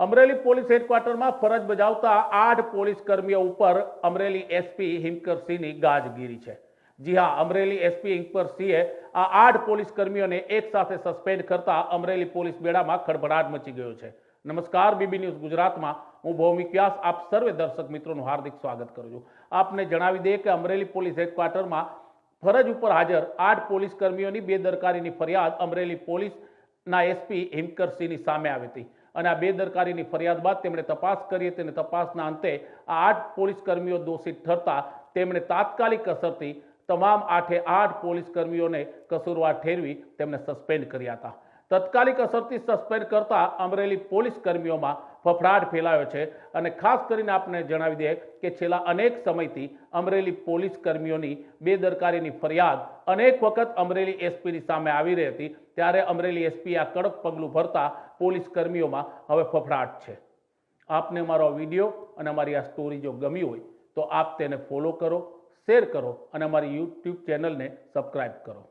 Amreli police હેડક્વાર્ટરમાં ફરજ બજાવતા આઠ પોલીસ કર્મીઓ ઉપર અમરેલી એસપી હિમકરસિંહની ગાજગીરી છે. જી હા, અમરેલી એસપી હિમકરસિંહે આ આઠ પોલીસ કર્મીઓને એક સાથે સસ્પેન્ડ કરતા અમરેલી પોલીસ બેડામાં ખળભળાટ મચી ગયો છે. નમસ્કાર, બીબી ન્યૂઝ ગુજરાતમાં. હું ભૌમિક વ્યાસ, આપ સર્વે દર્શક મિત્રોનું હાર્દિક સ્વાગત કરું છું. આપને જણાવી દઈએ કે અમરેલી પોલીસ હેડક્વાર્ટરમાં ફરજ ઉપર હાજર આઠ પોલીસ કર્મીઓની બેદરકારીની ફરિયાદ અમરેલી પોલીસના એસપી હિમકરસિંહની સામે આવી હતી. અને આ બેદરકારીની ફરિયાદ બાદ તેમણે તપાસ કરી હતી અને તપાસના અંતે આ આઠ પોલીસ કર્મીઓ દોષિત ઠરતા તેમણે તાત્કાલિક અસરથી તમામ આઠે આઠ પોલીસ કર્મીઓને કસૂરવાર ઠેરવી તેમને સસ્પેન્ડ કર્યા હતા. તત્કાલિક અસરથી સસ્પેન્ડ કરતા અમરેલી પોલીસ કર્મીઓમાં ફફડાટ ફેલાયો છે અને ખાસ કરીને આપને જણાવી દઈએ કે છેલ્લા અનેક સમયથી અમરેલી પોલીસ કર્મીઓની બેદરકારીની ફરિયાદ અનેક વખત અમરેલી એસપીની સામે આવી રહી હતી. ત્યારે અમરેલી એસપી આ કડક પગલું ભરતા પોલીસ કર્મીઓમાં હવે ફફડાટ છે. આપને અમારો વીડિયો અને અમારી આ સ્ટોરી જો ગમી હોય તો આપ તેને ફોલો કરો શેર કરો અને અમારી યુટ્યુબ ચેનલને સબસ્ક્રાઈબ કરો.